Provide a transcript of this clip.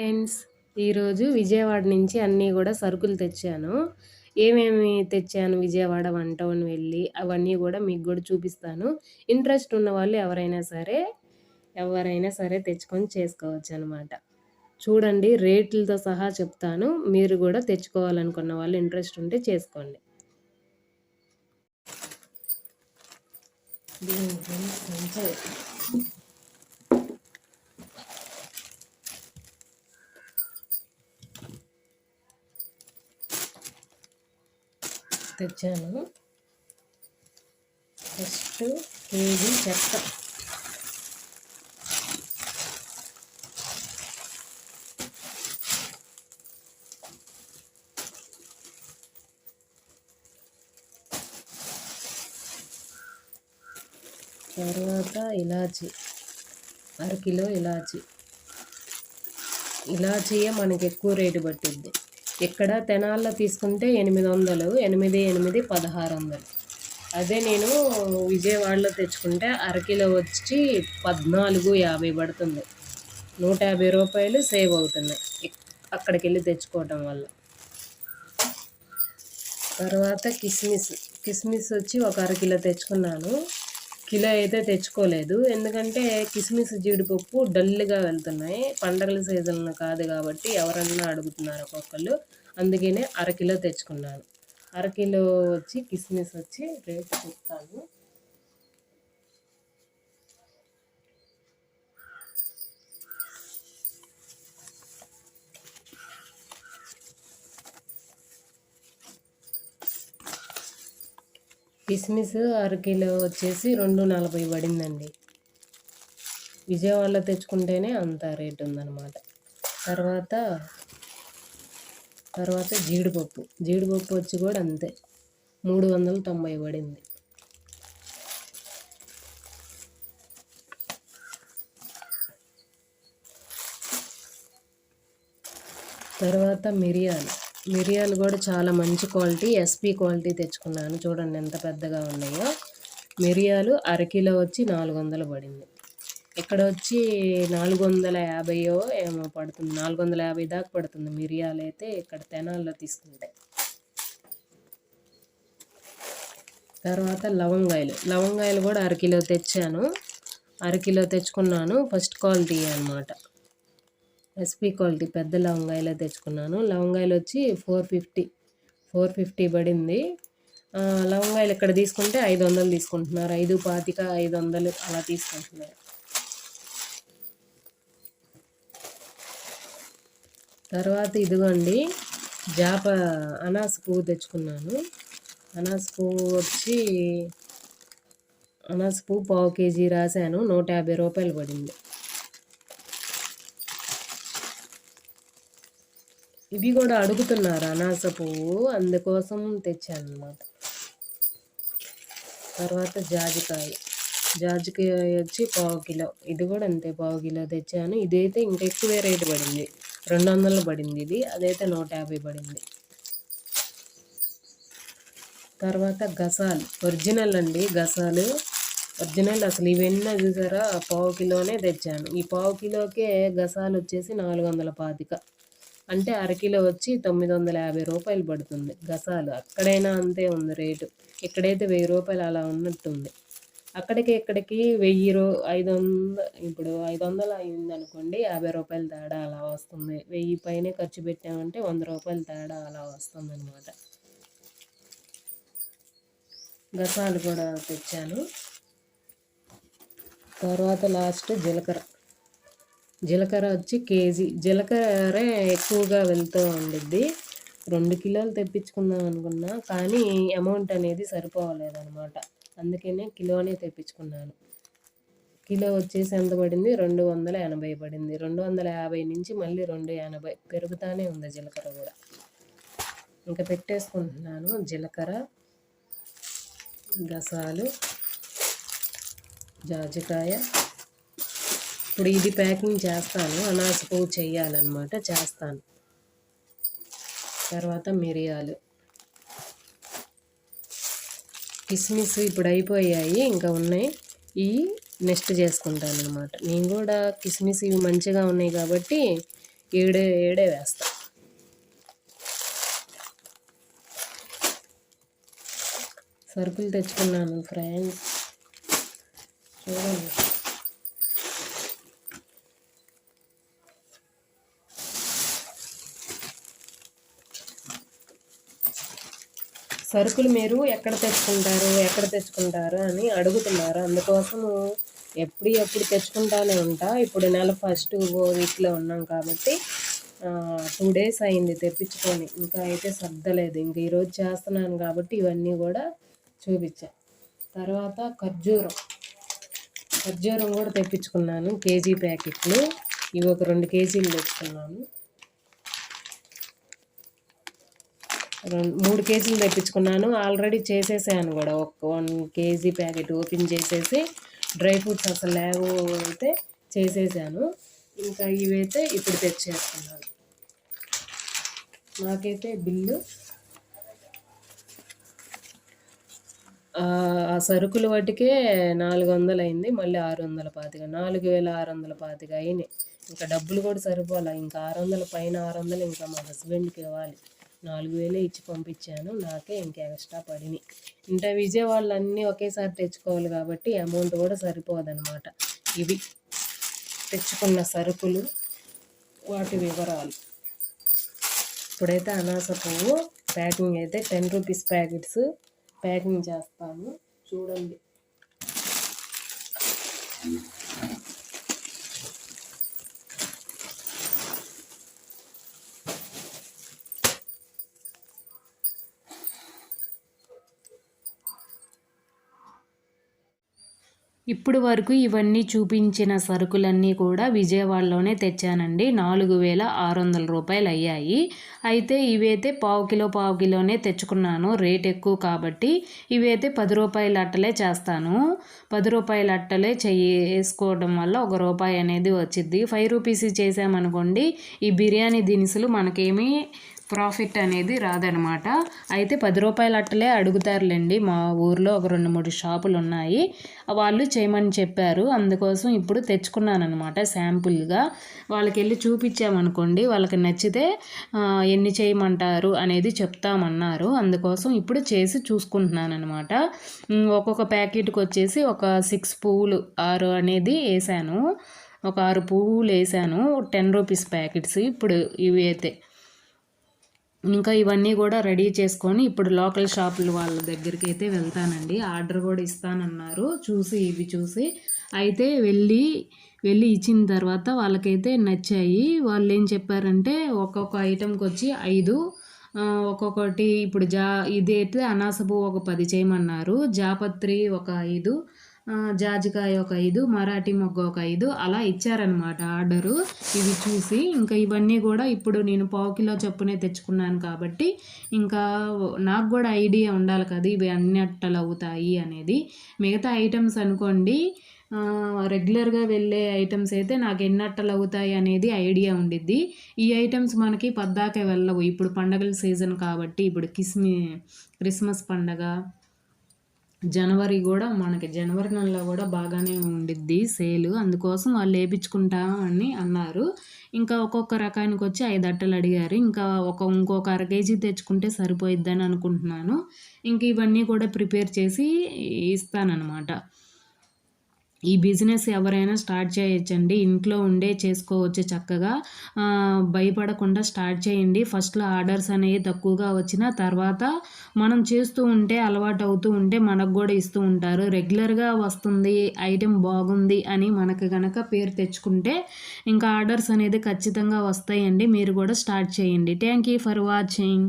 Friends ఈరోజు విజయవాడ నుంచి అన్నీ కూడా సరుకులు తెచ్చాను. ఏమేమి తెచ్చాను విజయవాడ వన్ టౌన్ వెళ్ళి అవన్నీ కూడా మీకు కూడా చూపిస్తాను. ఇంట్రెస్ట్ ఉన్న వాళ్ళు ఎవరైనా సరే ఎవరైనా సరే తెచ్చుకొని చేసుకోవచ్చు అనమాట చూడండి రేట్లతో సహా చెప్తాను. మీరు కూడా తెచ్చుకోవాలనుకున్న వాళ్ళు ఇంట్రెస్ట్ ఉంటే చేసుకోండి. దీని తెచ్చాను. ఫస్ట్ కేజీ చెత్త. తర్వాత ఇలాచి అరకిలో ఇలాచి. ఇలాచీయే మనకి ఎక్కువ రేటు పట్టింది ఇక్కడ తెనాల్లో తీసుకుంటే ఎనిమిది వందలు ఎనిమిది ఎనిమిది పదహారు వందలు అదే నేను విజయవాడలో తెచ్చుకుంటే అరకిలో వచ్చి పద్నాలుగు యాభై పడుతుంది. నూట యాభై రూపాయలు సేవ్ అవుతున్నాయి అక్కడికి వెళ్ళి తెచ్చుకోవటం వల్ల. తర్వాత కిస్మిస్ కిస్మిస్ వచ్చి ఒక అరకిలో తెచ్చుకున్నాను. కిలో అయితే తెచ్చుకోలేదు. ఎందుకంటే కిస్మిస్ జీడిపప్పు డల్గా వెళ్తున్నాయి. పండగల సీజన్లో కాదు కాబట్టి ఎవరన్నా అడుగుతున్నారు ఒక్కొక్కళ్ళు. అందుకనే అరకిలో తెచ్చుకున్నాను. అరకిలో వచ్చి కిస్మిస్ వచ్చి రేట్ చెప్తాను. కిస్మిస్ అరకిలో వచ్చేసి రెండు నలభై పడిందండి. విజయవాడలో తెచ్చుకుంటేనే అంత రేట్ ఉందన్నమాట. తర్వాత తర్వాత జీడిపప్పు. జీడిపప్పు వచ్చి కూడా అంతే. మూడు వందల తొంభై పడింది. తర్వాత మిరియాలు. మిరియాలు కూడా చాలా మంచి క్వాలిటీ ఎస్పీ క్వాలిటీ తెచ్చుకున్నాను. చూడండి ఎంత పెద్దగా ఉన్నాయో. మిరియాలు అరకిలో వచ్చి నాలుగు వందలు పడింది. ఇక్కడ వచ్చి నాలుగు వందల యాభైయో ఏమో పడుతుంది. నాలుగు వందల యాభై దాకా పడుతుంది మిరియాలు అయితే ఇక్కడ తెనాల్లో తీసుకుంటే. తర్వాత లవంగాయలు. లవంగాయలు కూడా అరకిలో తెచ్చాను. అరకిలో తెచ్చుకున్నాను. ఫస్ట్ క్వాలిటీ అనమాట ఎస్పీ క్వాలిటీ పెద్ద లవంగాయలే తెచ్చుకున్నాను. లవంగాయలు వచ్చి ఫోర్ ఫిఫ్టీ ఫోర్ ఫిఫ్టీ పడింది లవంగాయలు ఇక్కడ తీసుకుంటే ఐదు వందలు తీసుకుంటున్నారు. ఐదు పాతిక ఐదు వందలు అలా తీసుకుంటున్నారు. తర్వాత ఇదిగోండి జాప అనాస పువ్వు తెచ్చుకున్నాను. అనాస పువ్వు వచ్చి అనాస పువ్వు పావు కేజీ రాశాను. నూట యాభై రూపాయలు పడింది. ఇవి కూడా అడుగుతున్నారు అనాస పువ్వు అందుకోసం తెచ్చాను అనమాట తర్వాత జాజికాయ. జాజికాయ వచ్చి పావు కిలో. ఇది కూడా అంతే పావు కిలో తెచ్చాను. ఇదైతే ఇంకా ఎక్కువ రేటు పడింది. రెండు వందలు పడింది ఇది. అదైతే నూట యాభై పడింది. తర్వాత గసాలు. ఒరిజినల్ అండి గసాలు. ఒరిజినల్ అసలు ఇవన్నీ చూసారా? పావు కిలోనే తెచ్చాను. ఈ పావు కిలోకే గసాలు వచ్చేసి నాలుగు వందల పాతిక. అంటే అరకిలో వచ్చి తొమ్మిది వందల యాభై రూపాయలు పడుతుంది గసాలు. అక్కడైనా అంతే ఉంది రేటు. ఇక్కడైతే వెయ్యి రూపాయలు అలా ఉన్నట్టుంది. అక్కడికి ఇక్కడికి వెయ్యి రూ ఐదు వంద ఇప్పుడు ఐదు వందలు అయింది అనుకోండి యాభై రూపాయలు తేడా అలా వస్తుంది. వెయ్యి పైనే ఖర్చు పెట్టామంటే వంద రూపాయల తేడా అలా వస్తుంది అనమాట గసాలు కూడా తెచ్చాను. తర్వాత లాస్ట్ జీలకర్ర. జీలకర్ర వచ్చి కేజీ. జీలకర్ర ఎక్కువగా వెళ్తూ ఉండిద్ది. రెండు కిలోలు తెప్పించుకుందాం అనుకున్నా కానీ అమౌంట్ అనేది సరిపోవలేదనమాట అందుకనే కిలోనే తెప్పించుకున్నాను. కిలో వచ్చేసి ఎంత పడింది? రెండు వందల ఎనభై పడింది. రెండు వందల యాభై నుంచి మళ్ళీ రెండు ఎనభై. పెరుగుతానే ఉంది జీలకర్ర కూడా. ఇంకా పెట్టేసుకుంటున్నాను జీలకర్ర గసాలు జాజికాయ ఇప్పుడు ఇది ప్యాకింగ్ చేస్తాను. అనాస పువ్వు చేయాలన్నమాట చేస్తాను. తర్వాత మిరియాలు. కిస్మిస్ ఇప్పుడు అయిపోయాయి. ఇంకా ఉన్నాయి. ఇవి నెక్స్ట్ చేసుకుంటాను అనమాట నేను కూడా కిస్మిస్ ఇవి మంచిగా ఉన్నాయి కాబట్టి ఏడే ఏడే వేస్తా. సరుకులు తెచ్చుకున్నాను ఫ్రెండ్స్. చూడండి. సరుకులు మీరు ఎక్కడ తెచ్చుకుంటారు ఎక్కడ తెచ్చుకుంటారు అని అడుగుతున్నారు. అందుకోసము ఎప్పుడు ఎప్పుడు తెచ్చుకుంటానే ఉంటా. ఇప్పుడు నెల ఫస్ట్ వీక్లో ఉన్నాం కాబట్టి టూ డేస్ అయింది తెప్పించుకొని. ఇంకా అయితే సర్దలేదు. ఇంక ఈరోజు చేస్తున్నాను కాబట్టి ఇవన్నీ కూడా చూపించా. తర్వాత ఖర్జూరం. ఖర్జూరం కూడా తెప్పించుకున్నాను. కేజీ ప్యాకెట్లు. ఇవి ఒక రెండు కేజీలు తెచ్చుకున్నాను. రెండు మూడు కేజీలు తెప్పించుకున్నాను. ఆల్రెడీ చేసేసాను కూడా. ఒక one K G packet open చేసేసి డ్రై ఫ్రూట్స్ అసలు లేవు అయితే చేసేసాను. ఇంకా ఇవైతే ఇప్పుడు తెచ్చేస్తున్నాను. నాకైతే బిల్లు ఆ సరుకులు వాటికే నాలుగు వందలు అయింది. మళ్ళీ ఆరు వందల పాతిక నాలుగు వేల ఆరు వందల పాతిక అయినాయి. ఇంకా డబ్బులు కూడా సరిపోలే. ఇంకా ఆరు వందల పైన ఆరు వందలు ఇంకా మా హస్బెండ్కి ఇవ్వాలి. నాలుగు వేలే ఇచ్చి పంపించాను. నాకే ఇంకా ఎక్స్ట్రా పడినాయి. ఇంకా విజయవాడలో అన్నీ ఒకేసారి తెచ్చుకోవాలి కాబట్టి అమౌంట్ కూడా సరిపోదన్నమాట. ఇవి తెచ్చుకున్న సరుకులు వాటి వివరాలు. ఇప్పుడైతే అనాస పువ్వు ప్యాకింగ్ అయితే టెన్ రూపీస్ ప్యాకెట్స్ ప్యాకింగ్ చేస్తాను. చూడండి. ఇప్పుడు వరకు ఇవన్నీ చూపించిన సరుకులన్నీ కూడా విజయవాడలోనే తెచ్చానండి. నాలుగు వేల ఆరు వందల రూపాయలు అయ్యాయి. అయితే ఇవైతే పావు కిలో పావు కిలోనే తెచ్చుకున్నాను. రేట్ ఎక్కువ కాబట్టి ఇవైతే పది రూపాయల అట్టలే చేస్తాను. పది రూపాయల అట్టలే చేసుకోవడం వల్ల ఒక రూపాయి అనేది వచ్చింది ఫైవ్ రూపీస్ చేసామనుకోండి ఈ బిర్యానీ దినుసులు మనకేమీ ప్రాఫిట్ అనేది రాదనమాట. అయితే పది రూపాయల అట్టలే అడుగుతారులేండి. మా ఊర్లో ఒక రెండు మూడు షాపులు ఉన్నాయి. వాళ్ళు చేయమని చెప్పారు. అందుకోసం ఇప్పుడు తెచ్చుకున్నాను అనమాట శాంపుల్గా. వాళ్ళకి వెళ్ళి చూపించామనుకోండి వాళ్ళకి నచ్చితే ఎన్ని చేయమంటారు అనేది చెప్తామన్నారు. అందుకోసం ఇప్పుడు చేసి చూసుకుంటున్నాను అనమాట ఒక్కొక్క ప్యాకెట్కి వచ్చేసి ఒక సిక్స్ పువ్వులు ఆరు అనేది వేసాను. ఒక ఆరు పువ్వులు వేసాను. Ten rupees packets. ఇప్పుడు ఇవి అయితే ఇంకా ఇవన్నీ కూడా రెడీ చేసుకొని ఇప్పుడు లోకల్ షాపులు వాళ్ళ దగ్గరికి అయితే వెళ్తానండి. ఆర్డర్ కూడా ఇస్తానన్నారు. చూసి ఇవి చూసి. అయితే వెళ్ళి వెళ్ళి ఇచ్చిన తర్వాత వాళ్ళకైతే నచ్చాయి. వాళ్ళు ఏం చెప్పారంటే ఒక్కొక్క ఐటెంకి వచ్చి ఐదు ఒక్కొక్కటి ఇప్పుడు జా ఇది అయితే అనాసపు ఒక పది చేయమన్నారు. జాపత్రి ఒక ఐదు జాజికాయ ఒక ఐదు మరాఠీ మొగ్గ ఒక ఐదు అలా ఇచ్చారనమాట ఆర్డరు. ఇవి చూసి ఇంకా ఇవన్నీ కూడా ఇప్పుడు నేను పావు కిలో చొప్పునే తెచ్చుకున్నాను కాబట్టి ఇంకా నాకు కూడా ఐడియా ఉండాలి కదా ఇవి అన్ని అట్టలు అవుతాయి అనేది. మిగతా ఐటమ్స్ అనుకోండి రెగ్యులర్గా వెళ్ళే ఐటమ్స్ అయితే నాకు ఎన్ని అట్టలు అవుతాయి అనేది ఐడియా ఉండిద్ది. ఈ ఐటమ్స్ మనకి పద్దాకే వెళ్ళవు. ఇప్పుడు పండగల సీజన్ కాబట్టి ఇప్పుడు కిస్మి క్రిస్మస్ పండగ జనవరి కూడా మనకి జనవరి నెలలో కూడా బాగానే ఉండిద్ది సేలు. అందుకోసం వాళ్ళు వేయించుకుంటామని అన్నారు. ఇంకా ఒక్కొక్క రకానికి వచ్చి ఐదు అట్టలు అడిగారు. ఇంకా ఒక ఇంకొక అర కేజీ తెచ్చుకుంటే సరిపోయిద్దని అనుకుంటున్నాను. ఇంక ఇవన్నీ కూడా ప్రిపేర్ చేసి ఇస్తానన్నమాట. ఈ బిజినెస్ ఎవరైనా స్టార్ట్ చేయొచ్చండి. ఇంట్లో ఉండే చేసుకోవచ్చు చక్కగా. భయపడకుండా స్టార్ట్ చేయండి. ఫస్ట్లో ఆర్డర్స్ అనేవి తక్కువగా వచ్చిన తర్వాత మనం చేస్తూ ఉంటే అలవాటు అవుతూ ఉంటే మనకు కూడా ఇస్తూ ఉంటారు. రెగ్యులర్గా వస్తుంది ఐటెం బాగుంది అని మనకు కనుక పేరు తెచ్చుకుంటే ఇంకా ఆర్డర్స్ అనేది ఖచ్చితంగా వస్తాయండి. మీరు కూడా స్టార్ట్ చేయండి. Thank you for watching.